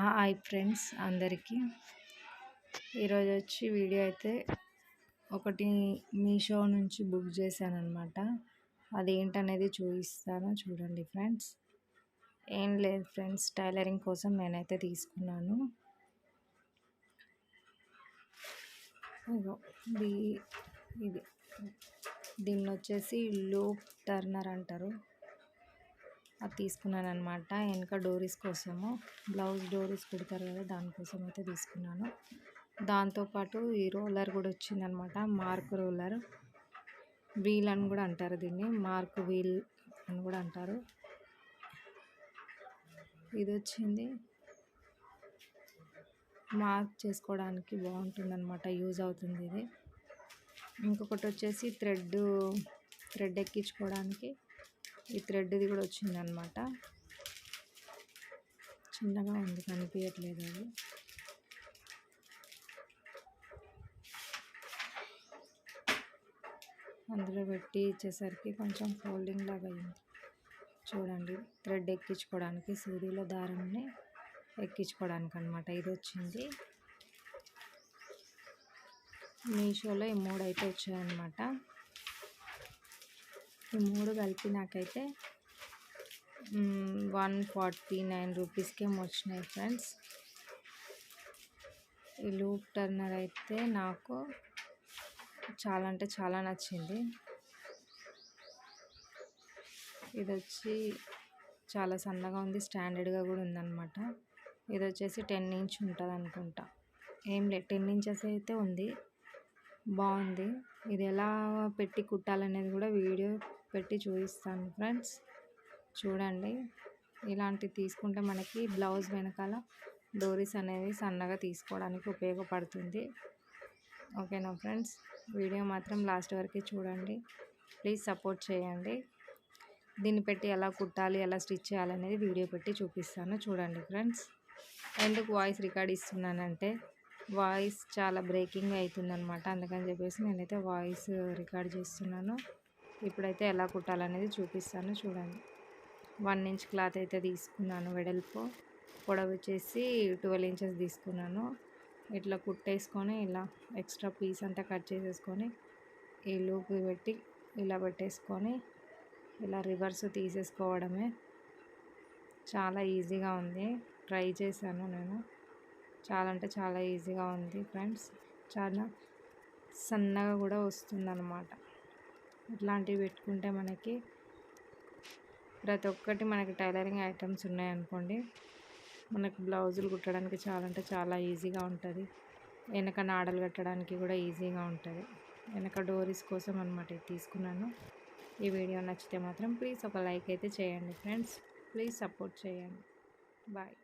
Hi friends అందరికీ. ఈరోజు వచ్చి వీడియో అయితే ఒకటి మీషో నుంచి బుక్ చేశాను అనమాట అదేంటనేది చూపిస్తాను చూడండి ఫ్రెండ్స్. ఏం లేదు ఫ్రెండ్స్ టైలరింగ్ కోసం నేనైతే తీసుకున్నాను. ఇది ఇది. దీన్ని వచ్చేసి లూప్ టర్నర్ అంటారు. అది తీసుకున్నాను అనమాట వెనక డోరీస్ కోసము. బ్లౌజ్ డోరీస్ కుడతారు కదా దానికోసం అయితే తీసుకున్నాను. దాంతోపాటు ఈ రోలర్ కూడా వచ్చిందనమాట మార్క్ రోలర్. వీల్ అని కూడా అంటారు దీన్ని. మార్క్ వీల్ అని కూడా అంటారు. ఇది వచ్చింది. మార్క్ చేసుకోవడానికి బాగుంటుంది అనమాట యూజ్ అవుతుంది ఇది. ఇంకొకటి వచ్చేసి థ్రెడ్ థ్రెడ్ ఎక్కించుకోవడానికి ఈ థ్రెడ్ది కూడా వచ్చిందనమాట చిన్నగా ఉంది కనిపించట్లేదు అది? అందులో పెట్టి ఇచ్చేసరికి కొంచెం ఫోల్డింగ్ లాగా అయింది. చూడండి థ్రెడ్ ఎక్కించుకోవడానికి సూదిలో దారాన్ని ఎక్కించుకోవడానికి అనమాట ఇది వచ్చింది. మీషోలో ఈ మూడు అయితే వచ్చాయన్నమాట. ఈ మూడు కలిపి నాకైతే వన్ ఫార్టీ నైన్ రూపీస్కి వచ్చినాయి ఫ్రెండ్స్. ఈ లూప్ టర్నర్ అయితే నాకు చాలా అంటే చాలా నచ్చింది. ఇది వచ్చి చాలా సన్నగా ఉంది స్టాండర్డ్గా కూడా ఉందన్నమాట. ఇది వచ్చేసి టెన్ ఇంచ్ ఉంటుంది అనుకుంటా ఏం లేదు టెన్ ఇంచెస్ అయితే ఉంది. బాగుంది. ఇది ఎలా పెట్టి కుట్టాలనేది కూడా వీడియో పెట్టి చూపిస్తాను ఫ్రెండ్స్. చూడండి. ఇలాంటివి తీసుకుంటే మనకి బ్లౌజ్ వెనకాల డోరీస్ అనేవి సన్నగా తీసుకోవడానికి ఉపయోగపడుతుంది. ఓకేనా ఫ్రెండ్స్? వీడియో మాత్రం లాస్ట్ వరకు చూడండి. ప్లీజ్ సపోర్ట్ చేయండి. దీన్ని పెట్టి ఎలా కుట్టాలి ఎలా స్టిచ్ చేయాలనేది వీడియో పెట్టి చూపిస్తాను. చూడండి ఫ్రెండ్స్. ఎందుకు వాయిస్ రికార్డ్ ఇస్తున్నానంటే వాయిస్ చాలా బ్రేకింగ్ అవుతుందనమాట అందుకని చెప్పేసి నేనైతే వాయిస్ రికార్డ్ చేస్తున్నాను. ఇప్పుడైతే ఎలా కుట్టాలనేది చూపిస్తాను చూడండి. వన్ ఇంచ్ క్లాత్ అయితే తీసుకున్నాను వెడల్పు. పొడవు వచ్చేసి ట్వెల్వ్ ఇంచెస్ తీసుకున్నాను. ఇట్లా కుట్టేసుకొని ఇలా ఎక్స్ట్రా పీస్ అంతా కట్ చేసేసుకొని ఈ లూప్ పెట్టి ఇలా పెట్టేసుకొని ఇలా రివర్స్ తీసేసుకోవడమే. చాలా ఈజీగా ఉంది. ట్రై చేశాను నేను. చాలా అంటే చాలా ఈజీగా ఉంది ఫ్రెండ్స్. చాలా సన్నగా కూడా వస్తుందన్నమాట. ఇట్లాంటివి పెట్టుకుంటే మనకి ప్రతి ఒక్కటి మనకి టైలరింగ్ ఐటమ్స్ ఉన్నాయనుకోండి మనకు బ్లౌజులు కుట్టడానికి చాలా అంటే చాలా ఈజీగా ఉంటుంది. వెనక నాడలు కట్టడానికి కూడా ఈజీగా ఉంటుంది. వెనక డోరీస్ కోసం అనమాట ఇది తీసుకున్నాను. ఈ వీడియో నచ్చితే మాత్రం ప్లీజ్ ఒక లైక్ అయితే చేయండి ఫ్రెండ్స్. ప్లీజ్ సపోర్ట్ చేయండి. బాయ్.